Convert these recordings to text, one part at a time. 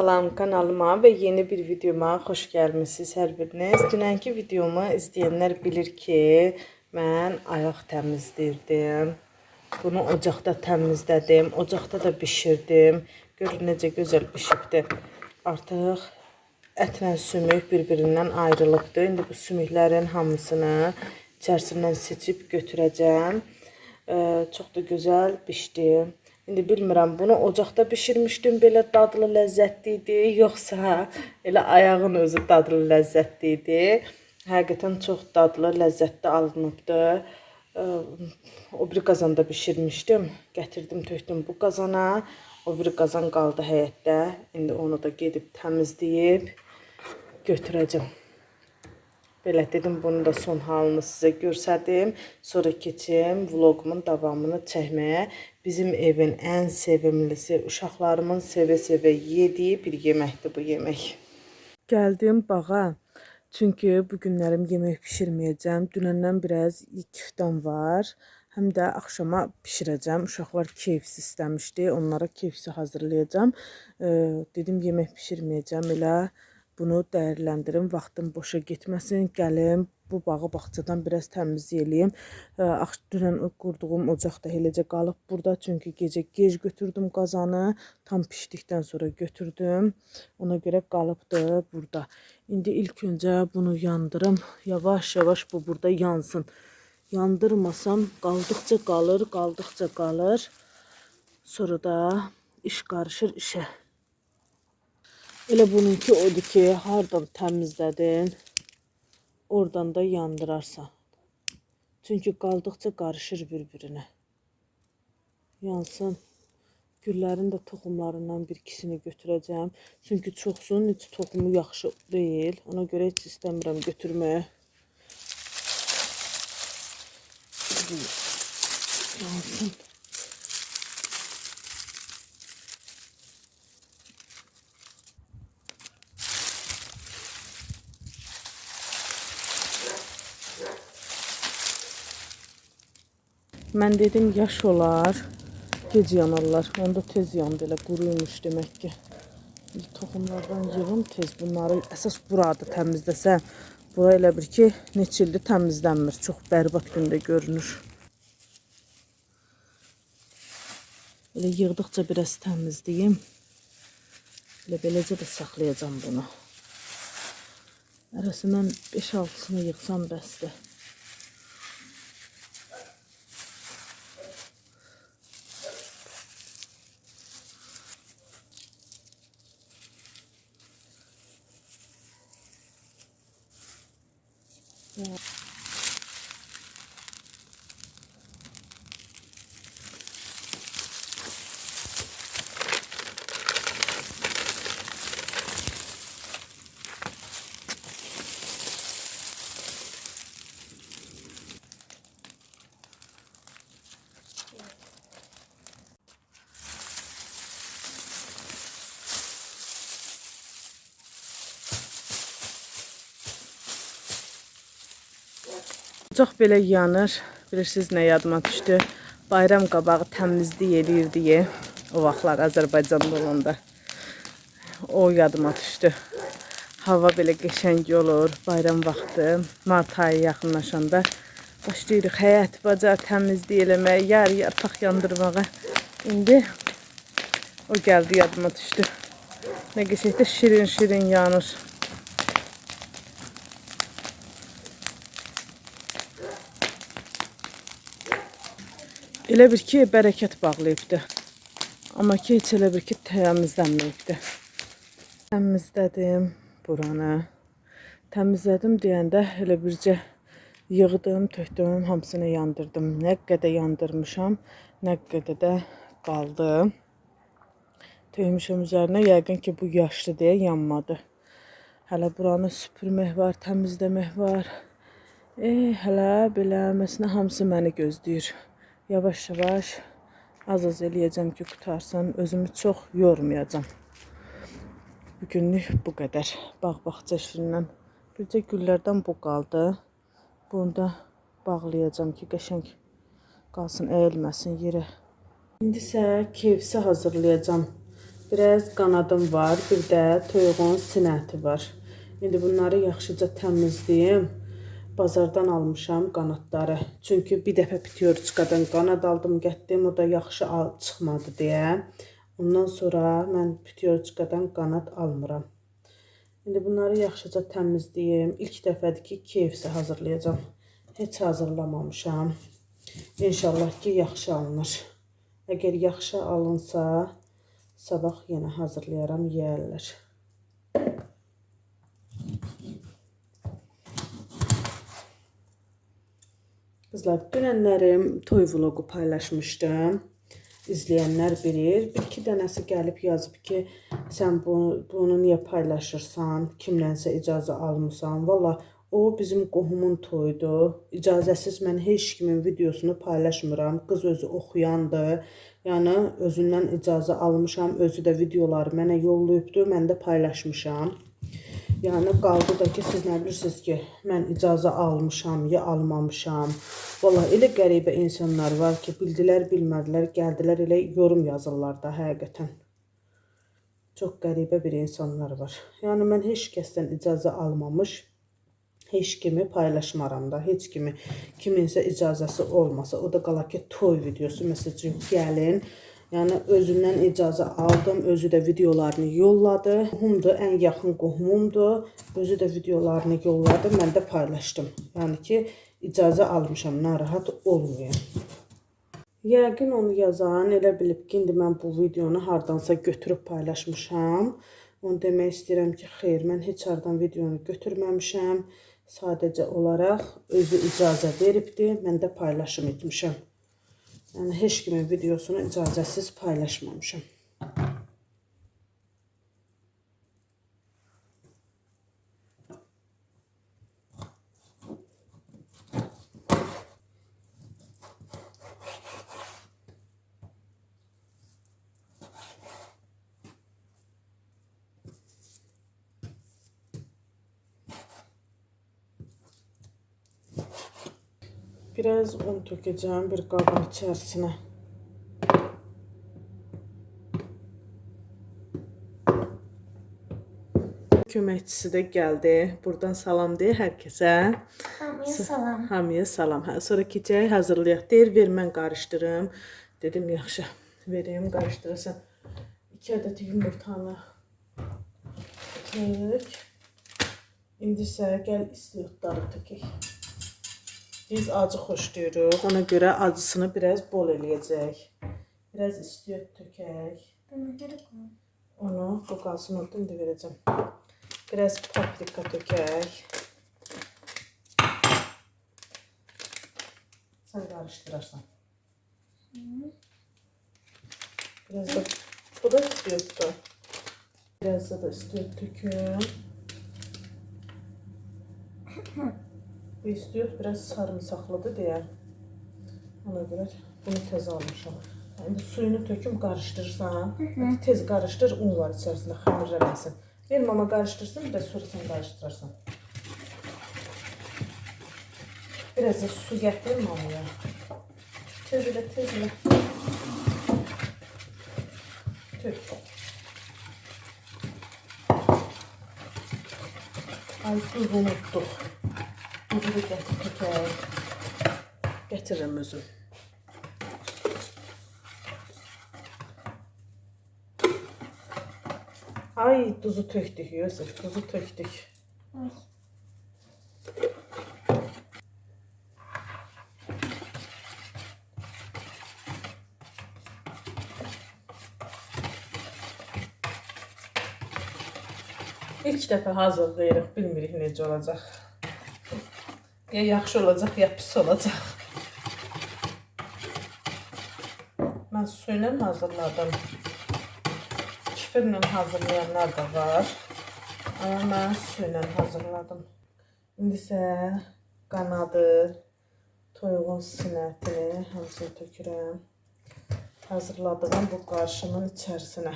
Salam kanalıma və yeni bir videoma xoş gəlmisiniz hər biriniz. Dünənki videomu izləyənlər bilir ki, mən ayaq təmizləyirdim. Bunu ocaqda təmizlədim, ocaqda da bişirdim. Görün necə gözəl bişibdi. Artıq ətlə sümük bir-birindən ayrılıbdı. İndi bu sümüklərin hamısını içərisindən seçib götürəcəm. Çox da gözəl bişdi. İndi bilmirəm bunu ocaqda bişirmişdim belə dadlı ləzzətli idi, yoxsa elə ayağın özü dadlı ləzzətli idi. Həqiqətən çox dadlı, ləzzətli alınıbdı. O bir qazanda bişirmişdim. Gətirdim, tökdüm bu qazana. O bir qazan qaldı həyətdə. İndi onu da gedib təmizləyib götürəcəm. Belə dedim bunu da son halını sizə göstərdim. Sonra keçim vloqumun davamını çəkməyə. Bizim evin ən sevimlisi, uşaqlarımın sevə-sevə yediyi bir yeməkdir bu yemək. Gəldim bağa. Çünki bu günlərim yemək bişirməyəcəm. Dünəndən biraz küftəm var. Həm də axşama bişirəcəm. Uşaqlar keyfsi istəmişdi. Onlara keyfsi hazırlayacağam. Ee, dedim yemək bişirməyəcəm. Elə bunu dəyərləndirim. Vaxtım boşa getməsin. Gəlim bu bağı bağçadan biraz təmizləyim. Ee, ax dünən qurduğum ocaq da eləcə qalıb burada. Çünki gecə gec götürdüm qazanı. Tam pişdikdən sonra götürdüm. Ona görə qalıbdı burada. İndi ilk öncə bunu yandırım. Yavaş-yavaş bu burada yansın. Yandırmasam qaldıqca qalır, qaldıqca qalır. Sonra da iş qarışır işə. Elə bununki odur ki, hardan təmizlədin, oradan da yandırarsan. Çünki qaldıqca qarışır bir-birinə. Yansın. Güllərin də toxumlarından bir ikisini götürəcəm. Çünki çoxsunun heç toxumu yaxşı deyil. Ona görə heç istəmirəm götürməyə. Yansın. Mən dedim yaş olar, gec yanarlar. Onda tez yandı elə quruymuş demək ki. Toxumlardan yığım tez bunları əsas buradır təmizləsən. Bura elə bir ki, neçə ildir təmizlənmir. Çox bərbad gündə görünür. Elə yığdıqca biraz təmizləyim. Elə beləcə də saxlayacağam bunu. Arasından 5-6-sını yığsam bəsdir. 네. Ocaq belə yanır. Bilirsiniz nə yadıma düşdü? Bayram qabağı təmizlik eləyirdi. O vaxtlar Azərbaycanda olanda. O yadıma düşdü. Hava belə qəşəng olur bayram vaxtı, mart ayı yaxınlaşanda başlayırıq həyət, bacar təmizlik eləməyə, yar yarpaq yandırmağa. İndi o gəldi yadıma düşdü. Nə qəşəng şirin-şirin yanır. Elə bir ki, bərəkət bağlayıbdı. Amma ki, heç elə bir ki, təmizlənməyibdi. Təmizlədim buranı. Təmizlədim deyəndə elə bircə yığdım, tökdüm, hamısını yandırdım. Nə qədər yandırmışam, nə qədər də qaldı. Töymüşəm üzərinə, yəqin ki, bu yaşlı deyə yanmadı. Hələ buranı süpürmək var, təmizləmək var. E, hələ belə məsələn hamısı məni gözləyir. Yavaş-yavaş az-az eləyəcəm ki, qutarsın. Özümü çox yormayacağam. Bugünlük bu qədər. Bağ-bağça işindən bircə güllərdən bu qaldı. Bunu da bağlayacağam ki, qəşəng qalsın, əyilməsin yerə. İndi isə keyfsi hazırlayacağam. Biraz qanadım var, bir də toyuğun sinəti var. İndi bunları yaxşıca təmizləyim. Bazardan almışam qanadları. Çünki bir dəfə pitiyorçkadan qanad aldım, getdim, o da yaxşı çıxmadı deyə. Ondan sonra mən pitiyorçkadan qanad almıram. İndi bunları yaxşıca təmizləyim. İlk dəfədir ki, KFC hazırlayacağam. Heç hazırlamamışam. İnşallah ki, yaxşı alınır. Əgər yaxşı alınsa, sabah yenə hazırlayaram, yeyərlər. Qızlar, dünənlərim toy vloqu paylaşmışdım. İzləyənlər bilir. Bir iki dənəsi gəlib yazıb ki, sən bunu, bunu niyə paylaşırsan? Kimlənsə icazə almısan? Valla o bizim qohumun toyudu. İcazəsiz mən heç kimin videosunu paylaşmıram. Qız özü oxuyandı. Yəni özündən icazə almışam. Özü də videoları mənə yollayıbdı. Mən də paylaşmışam. Yəni qaldı da ki, siz nə bilirsiniz ki, mən icazə almışam, ya almamışam. Vallahi elə qəribə insanlar var ki, bildilər, bilmədilər, gəldilər elə yorum yazırlar da həqiqətən. Çox qəribə bir insanlar var. Yəni mən heç kəsdən icazə almamış, heç kimi paylaşmaram da, heç kimi kiminsə icazəsi olmasa, o da qala ki, toy videosu məsəl üçün gəlin, Yəni özündən icazə aldım, özü də videolarını yolladı. Qohumdur, ən yaxın qohumumdur. Özü də videolarını yolladı, mən də paylaşdım. Yəni ki, icazə almışam, narahat olmayın. Yəqin onu yazan elə bilib ki, indi mən bu videonu hardansa götürüb paylaşmışam. Onu demək istəyirəm ki, xeyr, mən heç hardan videonu götürməmişəm. Sadəcə olaraq özü icazə veribdi, mən də paylaşım etmişəm. Yani hiç kimin videosunu icazetsiz paylaşmamışım. Biraz un tökeceğim bir kabın içerisine. Köməkçisi də gəldi. Buradan salam deyə hər kəsə. Hamıya salam. Hamıya salam. Hə, sonra keçək hazırlayaq. Deyir, ver mən qarışdırım. Dedim, yaxşı. Vereyim, qarışdırırsan. 2 ədəd yumurtanı tök. İndi isə gəl istiyotları tökək. Biz acı xoşlayırıq. Ona görə acısını biraz bol eləyəcək. Biraz istiyot tökək. Onu bu qalsın orada indi verəcəm. Biraz paprika tökək. Sən qarışdırarsan. Biraz da bu da istiyotdur. Biraz da da istiyot Bu istiyot biraz sarımsaqlıdır deyə. Ona görə bunu tez almışam. İndi suyunu töküm, qarışdırırsan. Tez qarışdır, un var içərisində, xəmirləməsin. Ver mama qarışdırsın, bir də sonra sən qarışdırarsan. Biraz da su gətir mamaya. Tez elə, tez elə. Tök. Ay, tuz unutduq. Tuzu da gətir, tökək. Gətirirəm özüm. Ay tuzu töktük Yusuf, tuzu töktük. İlk dəfə hazırlayırıq, bilmirik necə olacaq. Ya yaxşı olacaq, ya pis olacaq. Mən su hazırladım. Kifirlə hazırlayanlar da var. Amma mən su hazırladım. İndi isə qanadı, toyuğun sinətini hamısını tökürəm. Hazırladığım bu qarışımın içərisinə.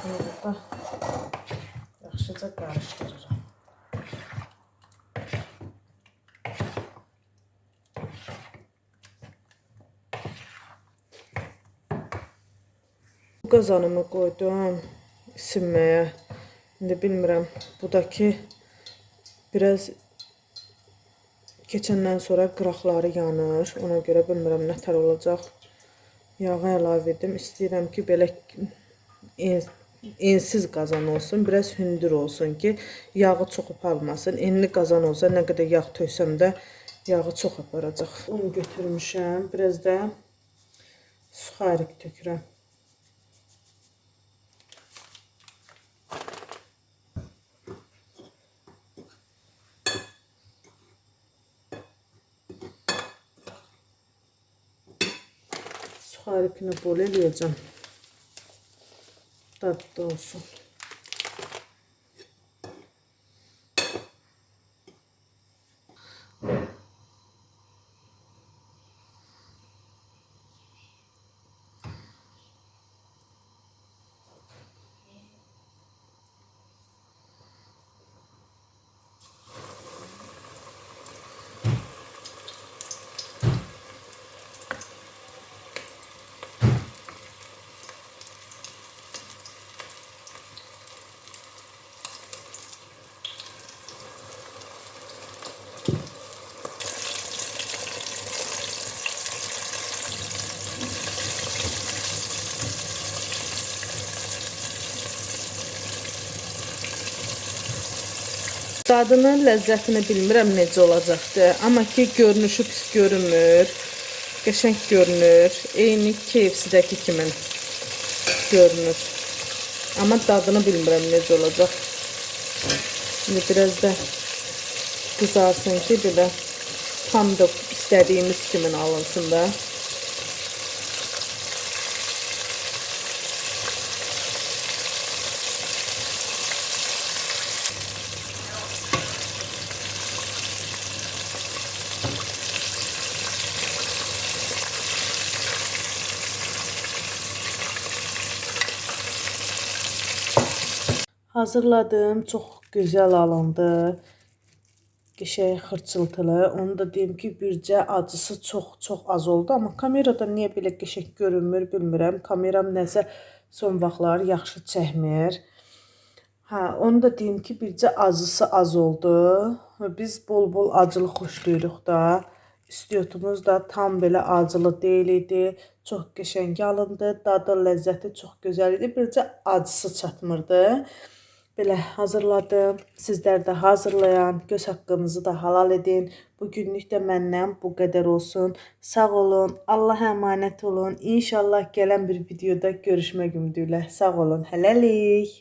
Bunu burada yaxşıca qarışdırıram. Qazanımı qoydum isinməyə. İndi bilmirəm, bu da ki biraz keçəndən sonra qıraqları yanır. Ona görə bilmirəm nə tər olacaq. Yağı əlavə etdim. İstəyirəm ki, belə en- ensiz qazan olsun, biraz hündür olsun ki, yağı çox aparmasın. Enli qazan olsa nə qədər yağ töysəm də yağı çox aparacaq. Un götürmüşəm, biraz da suxarik tökürəm. tarifini bol eleyeceğim. Tatlı olsun. Dadını, ləzzətini bilmirəm necə olacaqdı, amma ki görünüşü pis görünmür. Qəşəng görünür. Eyni KFC-dəki kimi görünür. Amma dadını bilmirəm necə olacaq. İndi biraz da qızarsın ki, belə tam da istədiyimiz kimi alınsın da. Hazırladım. Çox gözəl alındı. Qəşəng xırçıltılı. Onu da deyim ki, bircə acısı çox-çox az oldu, amma kamerada niyə belə qəşəng görünmür bilmirəm. Kameram nəsə son vaxtlar yaxşı çəkmir. Hə, onu da deyim ki, bircə acısı az oldu. Biz bol-bol acılı xoşlayırıq da. İstiyotumuz da tam belə acılı deyil idi. Çox qəşəng alındı. Dadı, ləzzəti çox gözəl idi. Bircə acısı çatmırdı. Belə hazırladım. Sizlər də hazırlayan, göz haqqınızı da halal edin. Bu günlük də məndən bu qədər olsun. Sağ olun. Allaha əmanət olun. İnşallah gələn bir videoda görüşmək ümidi ilə. Sağ olun. Hələlik.